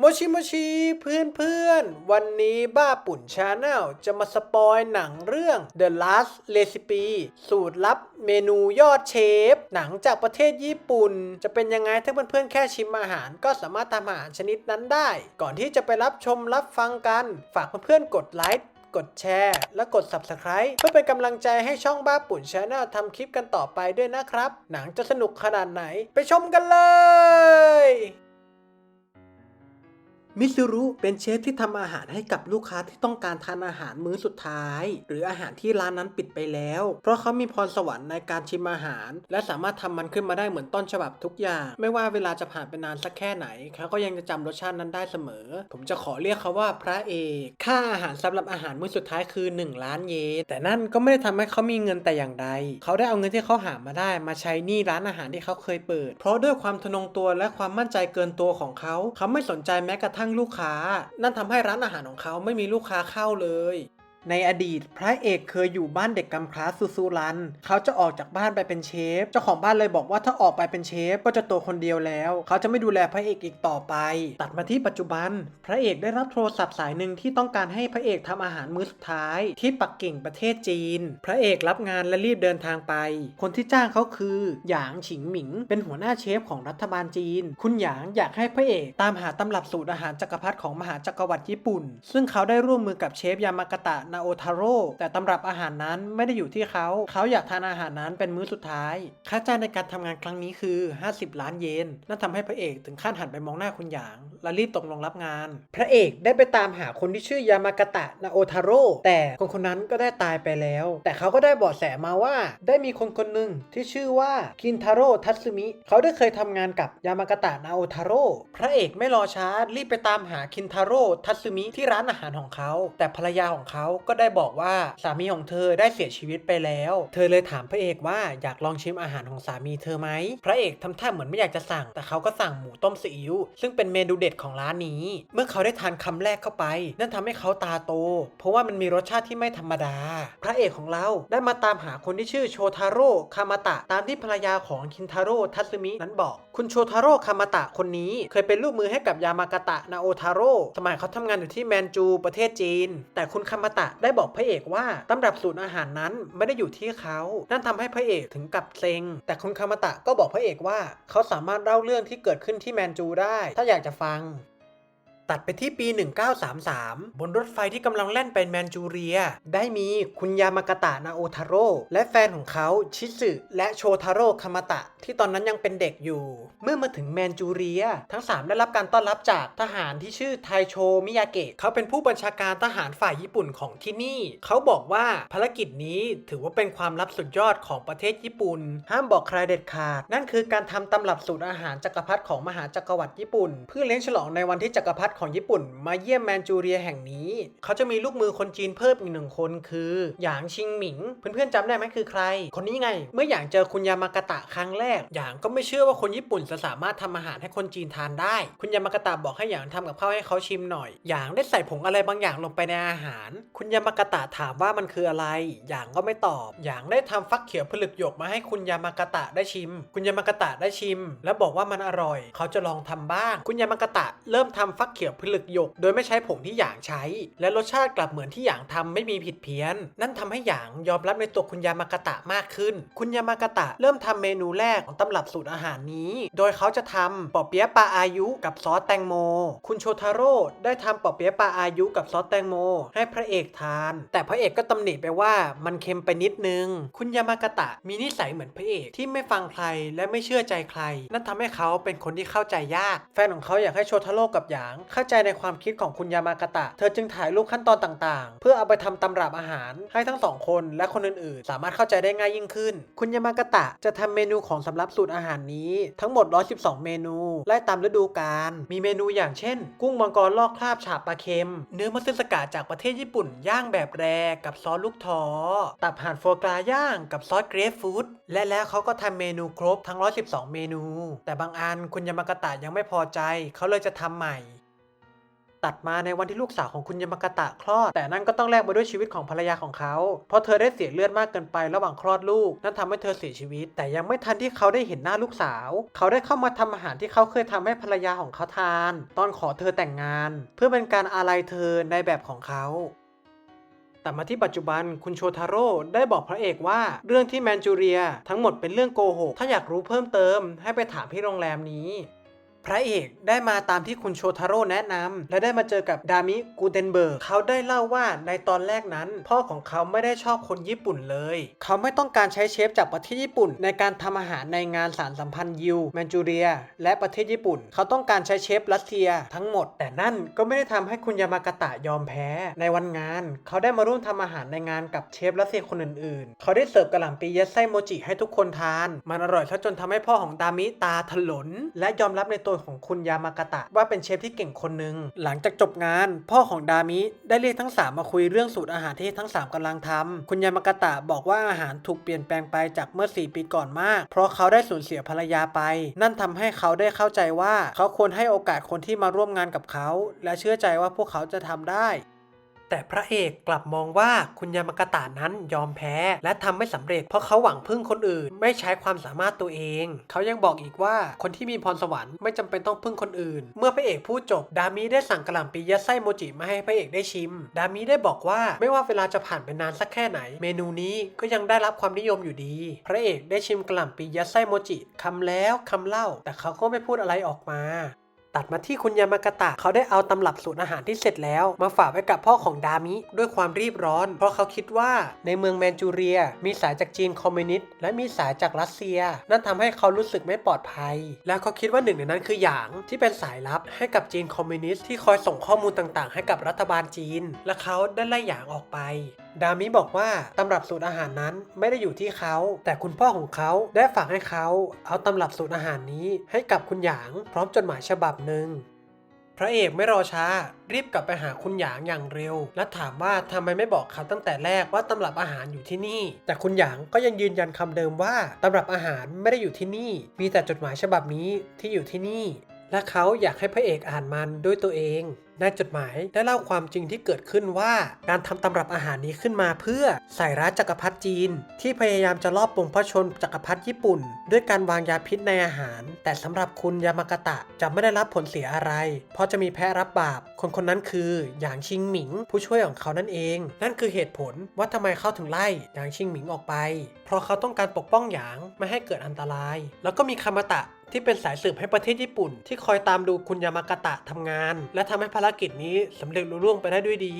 โมชิโมชิเพื่อนเพื่อนวันนี้บ้าปุ่นชาแนลจะมาสปอยหนังเรื่อง The Last Recipe สูตรลับเมนูยอดเชฟ หนังจากประเทศญี่ปุ่น จะเป็นยังไงถ้าเพื่อนๆแค่ชิมอาหาร ก็สามารถทำอาหารชนิดนั้นได้ ก่อนที่จะไปรับชมรับฟังกัน ฝากเพื่อนๆกดไลค์กดแชร์ และกด Subscribe เพื่อเป็นกำลังใจให้ช่องบ้าปุ่นชาแนลทำคลิปกันต่อไปด้วยนะครับ หนังจะสนุกขนาดไหน ไปชมกันเลย มิซูรุเป็นเชฟที่ทำอาหารให้กับลูกค้าที่ต้องการทานอาหารมื้อสุดท้าย หรืออาหารที่ร้านนั้นปิดไปแล้ว เพราะเขามีพรสวรรค์ในการชิมอาหาร และสามารถทำมันขึ้นมาได้เหมือนต้นฉบับทุกอย่าง ไม่ว่าเวลาจะผ่านไปนานสักแค่ไหนเขาก็ยังจะจำรสชาตินั้นได้เสมอ ผมจะขอเรียกเขาว่าพระเอกค่าอาหารสำหรับอาหารมื้อสุดท้ายคือ 1 ล้านเยนแต่นั่นก็ไม่ได้ทำให้เขามีเงินแต่อย่างใดเขาได้เอาเงินที่เขาหามาได้ มาใช้หนี้ร้านอาหารที่เขาเคยเปิด เพราะด้วยความทนงตัวและความมั่นใจเกินตัวของเขาเขาไม่สนใจแม้กระทั่งลูกค้า นั่นทำให้ร้านอาหารของเขาไม่มีลูกค้าเข้าเลย ในอดีต พระเอกเคยอยู่บ้านเด็กกำพร้าซูซูรัน เขาจะออกจากบ้านไปเป็นเชฟ เจ้าของบ้านเลยบอกว่าถ้าออกไปเป็นเชฟก็จะตัวคนเดียวแล้ว เขาจะไม่ดูแลพระเอกอีกต่อไป ตัดมาที่ปัจจุบัน พระเอกได้รับโทรศัพท์สายหนึ่งที่ต้องการให้พระเอกทำอาหารมื้อสุดท้าย ที่ปักกิ่งประเทศจีน พระเอกรับงานและรีบเดินทางไป คนที่จ้างเขาคือหยางฉิงหมิง เป็นหัวหน้าเชฟของรัฐบาลจีน คุณหยางอยากให้พระเอกตามหาตำรับสูตรอาหารจักรพรรดิของมหาจักรวรรดิญี่ปุ่น ซึ่งเขาได้ร่วมมือกับเชฟยามากตะนาโอทาโร่แต่ตำรับอาหารนั้นไม่ได้อยู่ที่เขา เขาอยากทานอาหารนั้นเป็นมื้อสุดท้าย ค่าจ้างในการทำงานครั้งนี้คือ 50 ล้านเยนนั่นทำให้พระเอกถึงขั้นหันไปมองหน้าคุณหยาง และรีบตกลงรับงาน พระเอกได้ไปตามหาคนที่ชื่อยามากาตะนาโอทาโร่แต่คนคนนั้นก็ได้ตายไปแล้ว แต่เขาก็ได้เบาะแสมาว่า ได้มีคนคนหนึ่งที่ชื่อว่าคินทาโร่ทัตสึมิเขาได้เคยทำงานกับยามากาตะนาโอทาโร่พระเอกไม่รอช้ารีบไปตามหาคินทาโร่ทัตสึมิที่ร้านอาหารของเขา แต่ภรรยาของเขาก็ได้บอกว่าสามีของเธอได้เสียชีวิตไปแล้ว เธอเลยถามพระเอกว่าอยากลองชิมอาหารของสามีเธอไหม พระเอกทำท่าเหมือนไม่อยากจะสั่ง แต่เขาก็สั่งหมูต้มซีอิ๊วซึ่งเป็นเมนูเด็ดของร้านนี้ เมื่อเขาได้ทานคำแรกเข้าไป นั่นทำให้เขาตาโต เพราะว่ามันมีรสชาติที่ไม่ธรรมดา พระเอกของเราได้มาตามหาคนที่ชื่อโชทาโร่คามาตะตามที่ภรรยาของคินทาโร่ทัตสึมินั้นบอก คุณโชทาโร่คามาตะคนนี้ เคยเป็นลูกมือให้กับยามากาตะนาโอทาโร่สมัยเขาทำงานอยู่ที่แมนจูประเทศจีน แต่คุณคามาตะได้บอกพระเอกว่าตำรับสูตรอาหารนั้นไม่ได้อยู่ที่เขา นั่นทำให้พระเอกถึงกับเซ็ง แต่คุณคามาตะก็บอกพระเอกว่า เขาสามารถเล่าเรื่องที่เกิดขึ้นที่แมนจูได้ ถ้าอยากจะฟัง ตัดไปที่ปี 1933 บนรถไฟที่กำลังแล่นไปแมนจูเรีย ได้มีคุณยามากาตะนาโอทาโร่และแฟนของเขาชิสึและโชทาโร่คามาตะ ที่ตอนนั้นยังเป็นเด็กอยู่ เมื่อมาถึงแมนจูเรีย ทั้ง 3 ได้รับการต้อนรับจากทหารที่ชื่อไทโชมิยาเกะเขาเป็นผู้บัญชาการทหารฝ่ายญี่ปุ่นของที่นี่ เขาบอกว่าภารกิจนี้ถือว่าเป็นความลับสุดยอดของประเทศญี่ปุ่น ห้ามบอกใครเด็ดขาด นั่นคือการทำตำรับสูตรอาหารจักรพรรดิของมหาจักรวรรดิญี่ปุ่น เพื่อเลี้ยงฉลองในวันที่จักรพรรดิของญี่ปุ่นมาเยี่ยมแมนจูเรียแห่งนี้ เขาจะมีลูกมือคนจีนเพิ่มอีกหนึ่งคนคือหยางชิงหมิง เพื่อนๆจำได้ไหมคือใคร คนนี้ไง เมื่อหยางเจอคุณยามากาตะครั้งแรกหยางก็ไม่เชื่อว่าคนญี่ปุ่นจะสามารถทำอาหารให้คนจีนทานได้ คุณยามากาตะบอกให้หยางทำกับข้าวให้เขาชิมหน่อยหยางได้ใส่ผงอะไรบางอย่างลงไปในอาหาร คุณยามากาตะถามว่ามันคืออะไรหยางก็ไม่ตอบหยางได้ทำฟักเขียวผลึกหยกมาให้คุณยามากาตะได้ชิม คุณยามากาตะได้ชิม แล้วบอกว่ามันอร่อย เขาจะลองทำบ้าง คุณยามากาตะเริ่มทำฟักเขียวผลึกหยก โดยไม่ใช้ผงที่หยางใช้ และรสชาติกลับเหมือนที่หยางทำไม่มีผิดเพี้ยน นั่นทำให้หยางยอมรับในตัวคุณยามากาตะมากขึ้น คุณยามากาตะเริ่มทำเมนูแรกของตำรับสูตรอาหารนี้ โดยเขาจะทำปอเปี๊ยะปลาอายุกับซอสแตงโม คุณโชทาโร่ได้ทำปอเปี๊ยะปลาอายุกับซอสแตงโม ให้พระเอกทาน แต่พระเอกก็ตำหนิไปว่ามันเค็มไปนิดนึง คุณยามากาตะมีนิสัยเหมือนพระเอกที่ไม่ฟังใครและไม่เชื่อใจใคร นั่นทำให้เขาเป็นคนที่เข้าใจยาก แฟนของเขาอยากให้โชทาโร่กับหยางเข้าใจในความคิดของคุณยามากาตะ เธอจึงถ่ายรูปขั้นตอนต่างๆ เพื่อเอาไปทำตำรับอาหาร ให้ทั้งสองคนและคนอื่นๆ สามารถเข้าใจได้ง่ายยิ่งขึ้น คุณยามากาตะจะทำเมนูของสำรับสูตรอาหารนี้ทั้งหมด 112 เมนู ไล่ตามฤดูกาล มีเมนูอย่างเช่น กุ้งมังกรลอกคราบฉาบปลาเค็ม เนื้อมัตสึสกะจากประเทศญี่ปุ่น ย่างแบบแรกับซอสลูกท้อตับห่านโฟกราย่างกับซอสเกรฟฟูดและแล้วเขาก็ทำเมนูครบทั้ง 112 เมนู แต่บางอันคุณยามากาตะยังไม่พอใจ เขาเลยจะทำใหม่ ตัดมาในวันที่ลูกสาวของคุณยามากะตะคลอด แต่นั่นก็ต้องแลกมาด้วยชีวิตของภรรยาของเขา เพราะเธอได้เสียเลือดมากเกินไประหว่างคลอดลูก นั่นทำให้เธอเสียชีวิต แต่ยังไม่ทันที่เขาได้เห็นหน้าลูกสาว เขาได้เข้ามาทำอาหารที่เขาเคยทำให้ภรรยาของเขาทาน ตอนขอเธอแต่งงาน เพื่อเป็นการอาลัยเธอในแบบของเขาแต่มาที่ปัจจุบันคุณโชทาโร่ได้บอกพระเอกว่า เรื่องที่แมนจูเรียทั้งหมดเป็นเรื่องโกหก ถ้าอยากรู้เพิ่มเติมให้ไปถามที่โรงแรมนี้ พระเอกได้มาตามที่คุณโชทาโร่แนะนำและได้มาเจอกับดามิกูเทนเบิร์กเขาได้เล่าว่าในตอนแรกนั้น พ่อของเขาไม่ได้ชอบคนญี่ปุ่นเลย เขาไม่ต้องการใช้เชฟจากประเทศญี่ปุ่น ในการทำอาหารในงานสารสัมพันธ์ยิวแมนจูเรีย และประเทศญี่ปุ่น เขาต้องการใช้เชฟรัสเซียทั้งหมด แต่นั่นก็ไม่ได้ทำให้คุณยามากะตะยอมแพ้ ในวันงาน เขาได้มาร่วมทำอาหารในงานกับเชฟรัสเซียคนอื่นๆ เขาได้เสิร์ฟกระหล่ำปียัดไส้โมจิให้ทุกคนทาน มันอร่อยซะจนทำให้พ่อของดามิตาถลน และยอมรับในตัวของคุณยามากะตะ ว่าเป็นเชฟที่เก่งคนหนึ่งหลังจากจบงาน พ่อของดามิได้เรียกทั้งสามมาคุยเรื่องสูตรอาหารที่ทั้งสามกำลังทำคุณยามากะตะบอกว่าอาหารถูกเปลี่ยนแปลงไปจากเมื่อ 4 ปีก่อนมาก เพราะเขาได้สูญเสียภรรยาไป นั่นทำให้เขาได้เข้าใจว่า เขาควรให้โอกาสคนที่มาร่วมงานกับเขา และเชื่อใจว่าพวกเขาจะทำได้ แต่พระเอกกลับมองว่าคุณยามากะตะนั้นยอมแพ้ และทำไม่สำเร็จเพราะเขาหวังพึ่งคนอื่น ไม่ใช้ความสามารถตัวเอง เขายังบอกอีกว่าคนที่มีพรสวรรค์ไม่จำเป็นต้องพึ่งคนอื่น เมื่อพระเอกพูดจบ ดามิได้สั่งกระหล่ำปียัดไส้โมจิมาให้พระเอกได้ชิม ดามิได้บอกว่าไม่ว่าเวลาจะผ่านไปนานสักแค่ไหน เมนูนี้ก็ยังได้รับความนิยมอยู่ดี พระเอกได้ชิมกระหล่ำปียัดไส้โมจิคำแล้วคำเล่า แต่เขาก็ไม่พูดอะไรออกมา ตัดมาที่คุณยามากะตะเขาได้เอาตำรับสูตรอาหารที่เสร็จแล้ว มาฝากไว้กับพ่อของดามิ ด้วยความรีบร้อน เพราะเขาคิดว่าในเมืองแมนจูเรีย มีสายจากจีนคอมมิวนิสต์และมีสายจากรัสเซีย นั่นทำให้เขารู้สึกไม่ปลอดภัย แล้วเขาคิดว่าหนึ่งในนั้นคือหยางที่เป็นสายลับให้กับจีนคอมมิวนิสต์ที่คอยส่งข้อมูลต่างๆ ให้กับรัฐบาลจีน และเขาได้ไล่หยางออกไป ดามิบอกว่าตำรับสูตรอาหารนั้นไม่ได้อยู่ที่เขา แต่คุณพ่อของเขาได้ฝากให้เขาเอาตำรับสูตรอาหารนี้ให้กับคุณหยาง พร้อมจดหมายฉบับหนึ่งพระเอกไม่รอช้า รีบกลับไปหาคุณหยางอย่างเร็ว และถามว่าทำไมไม่บอกเขาตั้งแต่แรกว่าตำรับอาหารอยู่ที่นี่ แต่คุณหยางก็ยังยืนยันคำเดิมว่าตำรับอาหารไม่ได้อยู่ที่นี่ มีแต่จดหมายฉบับนี้ที่อยู่ที่นี่ และเขาอยากให้พระเอกอ่านมันด้วยตัวเอง ในจดหมายได้เล่าความจริงที่เกิดขึ้นว่า การทำตำรับอาหารนี้ขึ้นมาเพื่อใส่ร้ายจักรพรรดิจีน ที่พยายามจะลอบปงพระชนจักรพรรดิญี่ปุ่น ด้วยการวางยาพิษในอาหาร แต่สำหรับคุณยามากะตะจะไม่ได้รับผลเสียอะไร เพราะจะมีแพ้รับบาป คนคนนั้นคือหยางชิงหมิง ผู้ช่วยของเขานั่นเอง นั่นคือเหตุผลว่าทำไมเขาถึงไล่หยางชิงหมิงออกไป เพราะเขาต้องการปกป้องหยางไม่ให้เกิดอันตราย แล้วก็มีคามาตะที่เป็นสายสืบให้ประเทศญี่ปุ่น ที่คอยตามดูคุณยามากะตะทำงาน และทำให้ภารกิจนี้สำเร็จลุล่วงไปได้ด้วยดี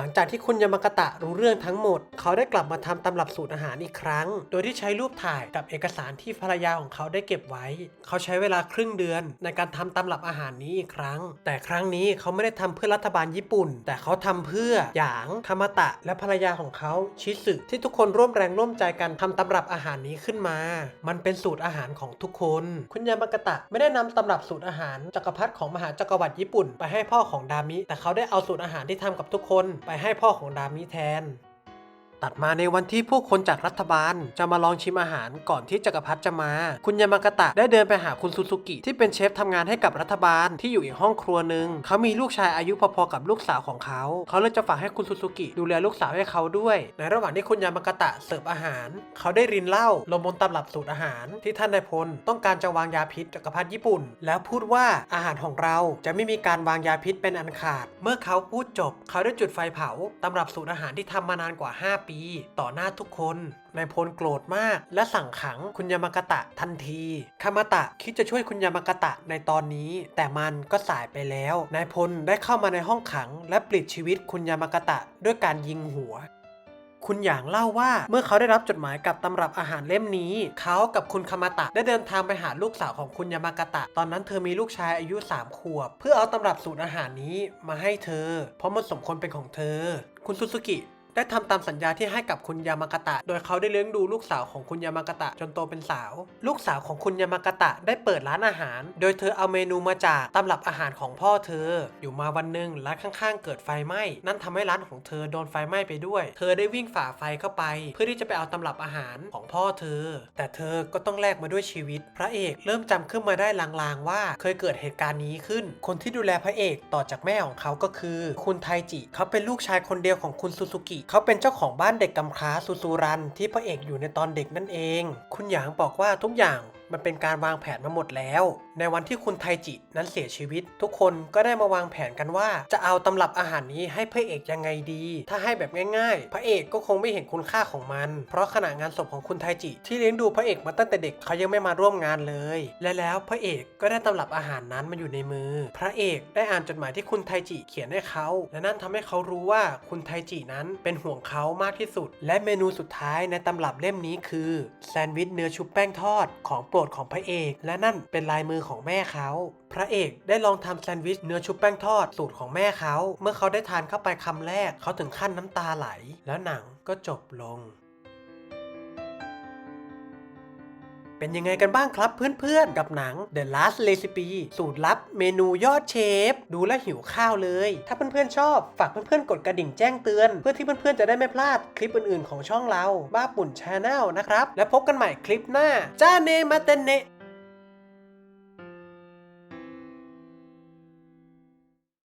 หลังจากที่คุณยามากะตะรู้เรื่องทั้งหมด เขาได้กลับมาทำตำรับสูตรอาหารอีกครั้ง โดยที่ใช้รูปถ่ายกับเอกสารที่ภรรยาของเขาได้เก็บไว้ เขาใช้เวลาครึ่งเดือน ในการทำตำรับอาหารนี้อีกครั้ง แต่ครั้งนี้เขาไม่ได้ทำเพื่อรัฐบาลญี่ปุ่น แต่เขาทำเพื่อหยางคามาตะ และภรรยาของเขาชิสึที่ทุกคนร่วมแรงร่วมใจกันทำตำรับอาหารนี้ขึ้นมา มันเป็นสูตรอาหารของทุกคน คุณยามากะตะไม่ได้นำตำรับสูตรอาหารจักรพรรดิของมหาจักรวรรดิญี่ปุ่น ไปให้พ่อของดามิ แต่เขาได้เอาสูตรอาหารที่ทำกับทุกคนไปให้พ่อของดามิแทน ตัดมาในวันที่ผู้คนจากรัฐบาล จะมาลองชิมอาหารก่อนที่จักรพรรดิจะมา คุณยามากะตะได้เดินไปหาคุณซูซูกิที่เป็นเชฟทำงานให้กับรัฐบาลที่อยู่อีกห้องครัวหนึ่งเขามีลูกชายอายุพอๆกับลูกสาวของเขา เขาเลยจะฝากให้คุณซูซูกิดูแลลูกสาวให้เขาด้วย ในระหว่างที่คุณยามากะตะเสิร์ฟอาหาร เขาได้รินเหล้าลงบนตำรับสูตรอาหารที่ท่านนายพลต้องการจะวางยาพิษจักรพรรดิญี่ปุ่น แล้วพูดว่าอาหารของเราจะไม่มีการวางยาพิษเป็นอันขาด เมื่อเขาพูดจบ เขาได้จุดไฟเผาตำรับสูตรอาหารที่ทำมานานกว่า 5ปี ต่อหน้าทุกคนนายพลโกรธมาก และสั่งขังคุณยามากะตะทันทีคามาตะคิดจะช่วยคุณยามากะตะในตอนนี้ แต่มันก็สายไปแล้วนายพลได้เข้ามาในห้องขัง และปลิดชีวิตคุณยามากะตะด้วยการยิงหัวคุณหยางเล่าว่าเมื่อเขาได้รับจดหมายกับตำรับอาหารเล่มนี้ เขากับคุณคามาตะได้เดินทางไปหาลูกสาวของคุณยามากะตะ ตอนนั้นเธอมีลูกชายอายุ 3 ขวบ เพื่อเอาตำรับสูตรอาหารนี้มาให้เธอ เพราะมันสมควรเป็นของเธอ คุณซูซูกิ ได้ทำตามสัญญาที่ให้กับคุณยามากาตะ โดยเขาได้เลี้ยงดูลูกสาวของคุณยามากาตะจนโตเป็นสาว ลูกสาวของคุณยามากาตะได้เปิดร้านอาหาร โดยเธอเอาเมนูมาจากตำรับอาหารของพ่อเธอ อยู่มาวันหนึ่งร้านข้างๆ เกิดไฟไหม้นั่นทำให้ร้านของเธอโดนไฟไหม้ไปด้วย เธอได้วิ่งฝ่าไฟเข้าไป เพื่อที่จะไปเอาตำรับอาหารของพ่อเธอ แต่เธอก็ต้องแลกมาด้วยชีวิต พระเอกเริ่มจำขึ้นมาได้ลางๆว่า เคยเกิดเหตุการณ์นี้ขึ้น คนที่ดูแลพระเอกต่อจากแม่ของเขาก็คือ คุณไทจิ เขาเป็นลูกชายคนเดียวของคุณซูซูกิเขาเป็นเจ้าของบ้านเด็กกำพร้าสุสุรันที่พระเอกอยู่ในตอนเด็กนั่นเอง คุณหยางบอกว่าทุกอย่าง มันเป็นการวางแผนมาหมดแล้ว ในวันที่คุณไทจินั้นเสียชีวิต ทุกคนก็ได้มาวางแผนกันว่า จะเอาตำรับอาหารนี้ให้พระเอกยังไงดี ถ้าให้แบบง่ายๆ พระเอกก็คงไม่เห็นคุณค่าของมัน เพราะขณะงานศพของคุณไทจิ ที่เลี้ยงดูพระเอกมาตั้งแต่เด็กเขายังไม่มาร่วมงานเลย และแล้วพระเอกก็ได้ตำรับอาหารนั้นมาอยู่ในมือ พระเอกได้อ่านจดหมายที่คุณไทจิเขียนให้เขา และนั่นทำให้เขารู้ว่าคุณไทจินั้นเป็นห่วงเขามากที่สุด และเมนูสุดท้ายในตำรับเล่มนี้คือแซนด์วิชเนื้อชุบแป้งทอดของโปรดของพระเอก และนั่นเป็นลายมือของแม่เขา พระเอกได้ลองทำแซนด์วิชเนื้อชุบแป้งทอดสูตรของแม่เขา เมื่อเขาได้ทานเข้าไปคำแรก เขาถึงขั้นน้ำตาไหล แล้วหนังก็จบลง เป็นยังไงกันบ้างครับเพื่อนๆ กับหนัง The Last Recipe สูตรลับเมนูยอดเชฟ ดูแลหิวข้าวเลย ถ้าเพื่อนๆ ชอบ ฝากเพื่อนๆ กดกระดิ่งแจ้งเตือน เพื่อที่เพื่อนๆ จะได้ไม่พลาดคลิปอื่นๆ ของช่องเรา บ้าปุ่นชาแนลนะครับ แล้วพบกันใหม่คลิปหน้า จ้าเนมาเตเนะ